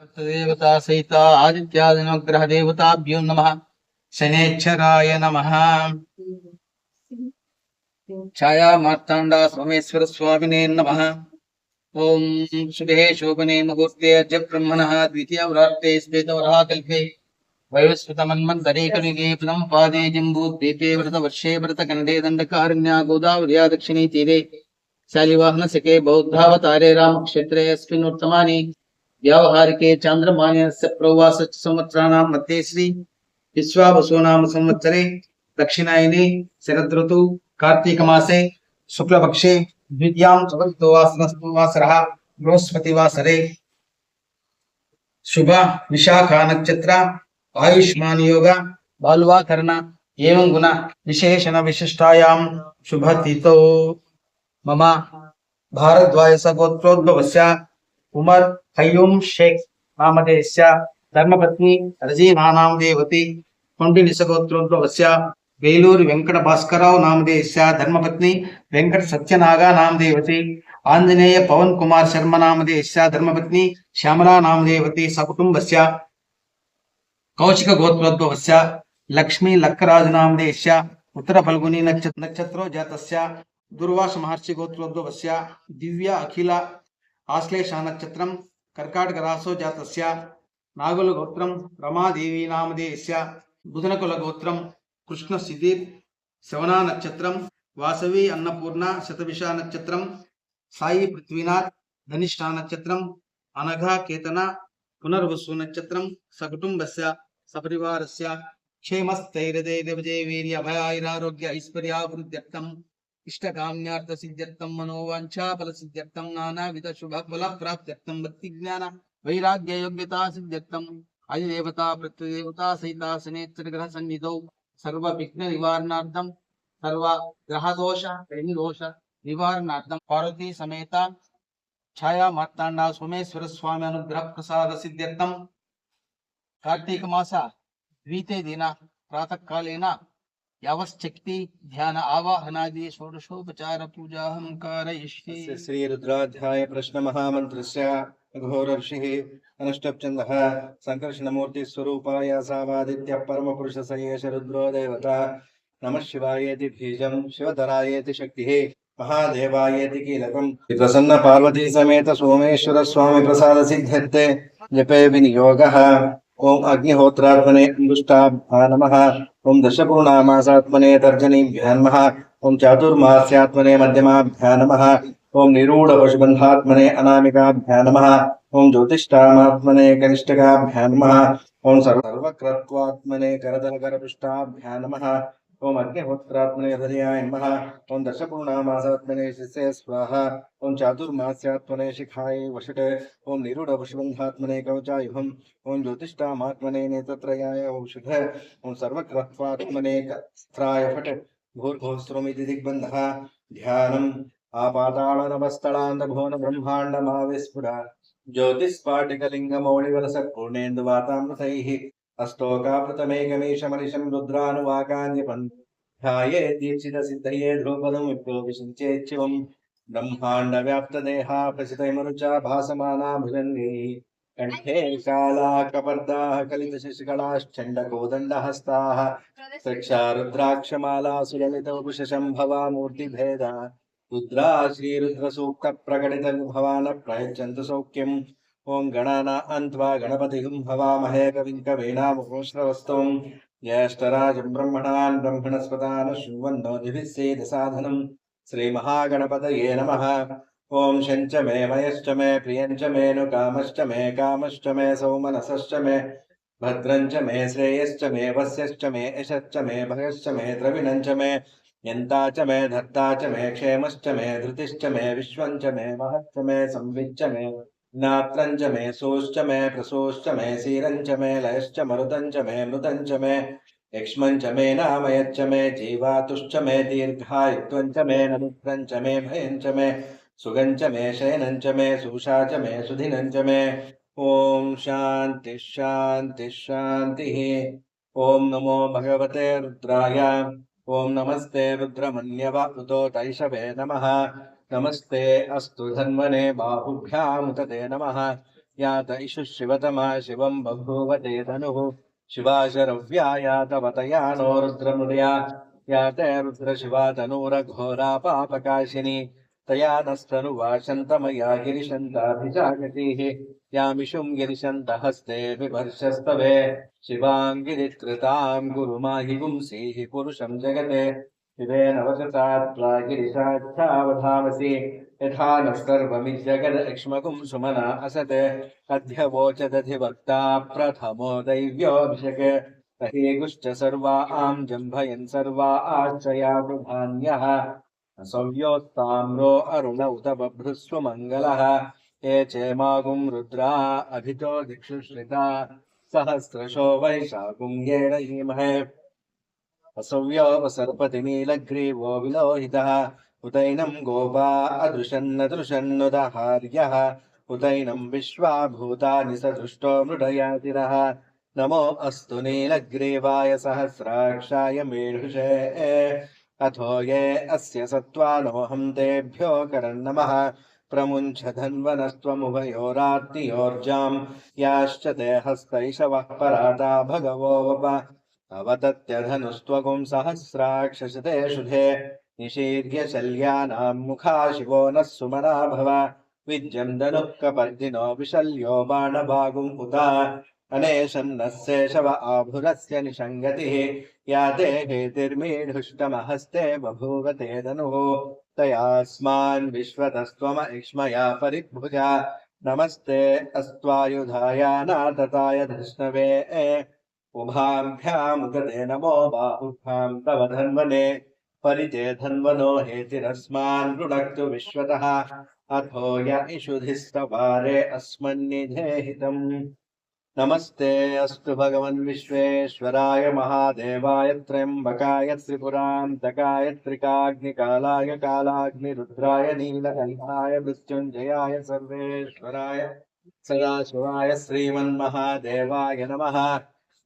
देवता सहित आदित्यादिनग्रह देवताभ्यो नमः। शनेच्छराय नमः। छाया मार्तांडा सोमेश्वर स्वामिने नमः। ओम शुभे शोभने मुहूर्ते अद्य ब्रह्मणः द्वितीयव्राते स्वेतवरः कल्पे वैवस्वतमन्मन्तरे कलिगे पुनः पादे जम्बूद्वीपे व्रतवर्षे व्रतकण्डे दण्डकारण्या गोदावर्या दक्षिणे तीरे। शालिवाहनसखे बौद्धावतारे रामक्षेत्रे अस्मिन् वर्तमाने। व्यावहारिके प्रवास संवत्सराणां मध्ये श्री विश्वावसुनाम संवत्सरे दक्षिणायने शरदृतु कार्तीकमासे शुक्लपक्षे द्वितीयां चतुर्थो वासरस्तु वासरः बृहस्पतिवासरे शुभ विशाखा नक्षत्र आयुष्मान योग बालवाकर्ण एवं गुण विशेषण विशिष्टायां शुभतिथौ मम भारद्वायस ఉమర్ ఖయ్యూమ్ షేక్ నామధేయస్య ధర్మపత్ని రజీనానాం దేవతి కొంటి నిశగోత్రంతో వస్య వేలూరు వెంకట భాస్కరరావు నామధేయస్య ధర్మపత్ని వెంకట సత్యనాగా నామదేవతి ఆంజనేయ పవన్ కుమార్ శర్మ నామధేయస్య ధర్మపత్ని శ్యామలా నామదేవతి సకుటుంబస్య కౌశిక గోత్రంతో గోత్రోద్భవస్య లక్ష్మీ లక్కరాజు నామధేయస్య ఉత్తర ఫల్గుని నక్షత్రో జాతస్య దుర్వాస మహర్షి గోత్రంతో గోత్రోద్భవస్య దివ్య అఖిల ఆశ్లేష నక్షత్రం కర్కాటక రాసో జాతస్య నాగుల గోత్రం రమాదేవీ నామధేయస్య బుధనకుల గోత్రం కృష్ణ సిదీర్ శవనా నక్షత్రం వాసవి అన్నపూర్ణ శతభిష నక్షత్రం సాయి పృథ్వీనాథ్ ధనిష్ఠా నక్షత్రం అనఘా కేతన పునర్వసు నక్షత్రం సకుటుంబస్ సపరివారస్ క్షేమస్థైరదే దేవజే వీర్య భయాయిరారోగ్య ఐశ్వర్యాభివృద్ధ్యర్థం ఇష్టకామ్యార్థ సిద్ధ్యర్థం మనోవాంఛాఫల సిద్ధ్యర్థం నానావిధ శుభ ఫల ప్రాప్త్యర్థం భక్తి జ్ఞాన వైరాగ్య యోగ్యతా సిద్ధ్యర్థం అధిదేవతా ప్రతిదేవతా సహిత శనేత్రగ్రహ సన్నిధౌ సర్వ విఘ్న నివారణార్థం సర్వ గ్రహదోష దోష నివారణార్థం పార్వతీ సమేత ఛాయా మార్తాండ సోమేశ్వర స్వామి అనుగ్రహ ప్రసాద సిద్ధ్యర్థం కార్తీక మాస ద్వితీయ దిన ప్రాతకాలీన यावश्चक्ति ध्यान आवाहनादि षोडशोपचार पूजा हम कारयिष्ये अस्य श्रीरुद्राध्याय प्रश्नमहामन्त्रस्य घोरर्षिः अनुष्टप्छन्दः सङ्कर्षणमूर्तिस्वरूपाय सावादित्यः परमपुरुषस एष रुद्रो देवता नमः शिवायेति बीजं, शिवधरायेति शक्तिः, महादेवायेति कीलकम्। प्रसन्न पार्वती समेत सोमेश्वर स्वामी प्रसाद सिद्ध्यर्थे जपे विनियोगः। ॐ अग्निहोत्रात्मने दुष्टाभ्या नमः। ॐ दशपूर्णामासात्मने तर्जनीभ्यः ओं चातुर्मास्यात्मने मध्यमाभ्या नमः ओं निरूढपशुबन्धात्मने अनामिकाभ्या नमः ओं ज्योतिषात्मने कनिष्ठकाभ्या नमः ॐ सर्वक्रत्वात्मने करदलकरपृष्ठाभ्या नमः ॐ अग्निहोत्रात्मने हृदयाय नमः। ॐ दशपूर्णामासात्मने शिष्ये स्वाहा। ॐ चातुर्मास्यात्मने शिखाय वषट्। ॐ निरूढपशुबन्धात्मने कवचायुहम्। ॐ ज्योतिष्ठामात्मने नेत्रत्रयाय औषध। ॐ सर्वक्रत्वात्मने स्त्राय फट्। भूर्भोस्त्रोमिति दिग्बन्धः। ध्यानम्। आपाताळनभस्थलान्दभुवन ब्रह्माण्डमाविस्फुर అష్టోకామృతమేకమీషమరిషం రుద్రానువాకాన్యపన్ ధ్యాయే దీక్షిత సిద్ధయే ధ్రువపదం విప్రోవిశించేచ్చివం బ్రహ్మాండ వ్యాప్త దేహా ప్రసితమరుచా భాసమానాభిరన్ని కంఠే కాళా కపర్దా కలిత శశికళాశ్చండ కోదండహస్తా రక్షా రుద్రాక్షమాలా సులలితపుష శంభవా మూర్తిభేద రుద్రా శ్రీరుద్రసూక్త ప్రకటిత భవాన ప్రయచ్చంతు సౌఖ్యం भवामहे कविं कवीनामुश्रवस्तुम् ज्येष्ठराजं ब्रह्मणान् ब्रह्मणस्पदान् शृण्वन्नो दिभिः सेदसाधनम् श्रीमहागणपतये नमः ॐ शञ्च मे मयश्च मे प्रियञ्च मे नु कामश्च मे कामश्च मे सौमनसश्च मे भद्रञ्च मे श्रेयश्च मे वस्यश्च मे यशश्च मे भयश्च मे द्रविणञ्च मे यन्ता च मे धत्ता च मे क्षेमश्च मे धृतिश्च मे विश्वञ्च मे महश्च मे संविच्च मे नात्रञ्च मे सोश्च मे प्रसोश्च मे सीरञ्च मे लयश्च मरुदञ्च मे मृदञ्च मे यक्ष्मञ्च मे नामयच्च मे जीवातुश्च मे दीर्घायुत्वञ्च मे नमित्रञ्च मे भयञ्च मे सुगञ्च मे शयनञ्च मे सुषा च मे सुधिनञ्च मे। ॐ शान्तिः शान्तिः शान्तिः। ॐ नमो भगवते रुद्राय। ॐ नमस्ते रुद्रमन्यव उतो तैषवे नमः। नमस्ते अस्तु धन्वने बाहुभ्यामुत ते नमः यात इषुः शिवतमा शिवम् बभूव ते धनुः शिवाशरव्या यातवतया नो रुद्रमुदया या ते रुद्रशिवा तनूरघोरा पापकाशिनी तया नस्तनुवाशन्तमया गिरिशन्ताभिजागतीः यामिषुं गिरिशन्त हस्ते बिभर्षस्तवे शिवाम् गिरित्कृताम् गुरु माहि पुंसीः पुरुषम् जगते शिवेन वचसा त्वा गिरिशाच्छावधामसि यथा नः सर्वमिज्जगदक्ष्मकुं सुमना असते। अध्यवोचदधिवक्ता प्रथमो दैव्योऽभिषके। तहेगुश्च सर्वा आम् जम्भयन् सर्वा आश्रया वृधान्यः असव्योत्ताम्रो अरुण उत बभ्रुस्व मङ्गलः। ये चेमागुं रुद्रा अभितो दिक्षु श्रिता सहस्रशो वैशाखुं येण हीमहे असव्योपसर्पति नीलग्रीवो विलोहितः उतैनं गोपा अदृशन्नदृशन्नुदहार्यः। उतैनं विश्वा भूतानि स दृष्टो मृडयातिरः नमो अस्तु नीलग्रीवाय सहस्राक्षाय मेढुषे अथो ये अस्य सत्त्वानोऽहं तेभ्यो करन्नमः। प्रमुञ्च धन्वनस्त्वमुभयोरात्नियोर्जाम्। याश्च ते हस्तैषवः पराता भगवो वप। అవతత్యధనుస్త్వగుం సహస్రాక్షసితే శుధే నిషీర్య శల్యానాం ముఖా శివో నః సుమనా భవ విద్యం ధనుఃకపర్జినో విశల్యో బాణభాగుం హుత అనేషన్నశేషవ ఆభురస్య నిషంగతిः యాతే హేతిర్మీఢుష్టమహస్తే బభూవ తే ధనుः తయాస్మాన్ విశ్వతస్త్వమ ఇక్ష్మయా పరిభుజ నమస్తే అస్త్వాయుధాయ నాథతాయ ధృష్ణవే उभाभ्यामुदते नमो बाहुभ्यां तव धन्वने परिते धन्वनो हेतिरस्मान् रुणक्तु विश्वतः। अथो य इषुधिस्तवारे अस्मन्निधेहितम् नमस्ते अस्तु भगवन् विश्वेश्वराय महादेवाय त्र्यम्बकाय त्रिपुरान्तकाय त्रिकाग्निकालाय कालाग्निरुद्राय नीलकण्ठाय मृत्युञ्जयाय सर्वेश्वराय सदाशिवाय श्रीमन्महादेवाय नमः।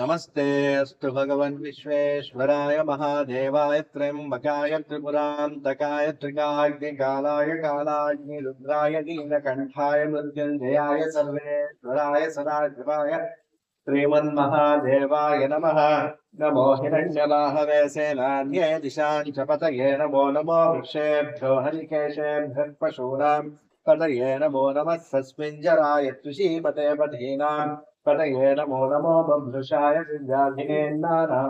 नमस्ते, अस्तु भगवन् विश्वेश्वराय महादेवाय त्र्यम्बकाय त्रिपुरान्तकाय त्रिकाग्निकालाय कालाग्निरुद्राय नीलकण्ठाय मृत्युञ्जयाय सर्वेश्वराय सदाशिवाय श्रीमन्महादेवाय नमः। नमो हिरण्यलाहवे सेनान्ये दिशां च पतये नमो नमो वृक्षेभ्यो हरिकेशेभ्यः पशूनाम् पतये नमो नमः। सस्मिञ्जराय तुषीमते पथीनाम् పటయే నమో నమో బభృషాయ సిద్ధాధినేందానా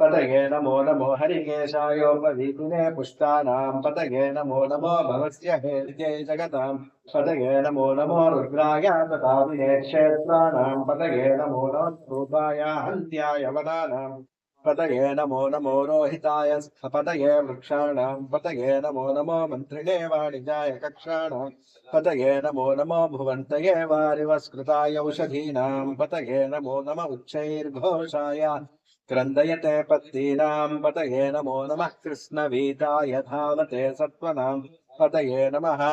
పటగే నమో నమో హరికేశాయోపవీతినే పుష్టానాం. పటగే నమో నమో భవస్య హేరికే జగతాం. పటగే నమో నమో రుద్రాయ తథాభినే క్షేత్రాణాం పటగే నమో నమో రూపాయ హంత్యాయ వదానాం. पतये नमो नमो रोहिताय स्थपतये वृक्षाणाम् पतये नमो नमो मन्त्रिणे वाणिजाय कक्षाणाम् पतये नमो नमो भुवन्तये वारिवस्कृताय औषधीनाम् पतये नमो नम उच्चैर्घोषाय क्रन्दयते पत्तीनाम् पतये नमो नमः कृष्णवीताय धावते सत्त्वनाम् पतये नमः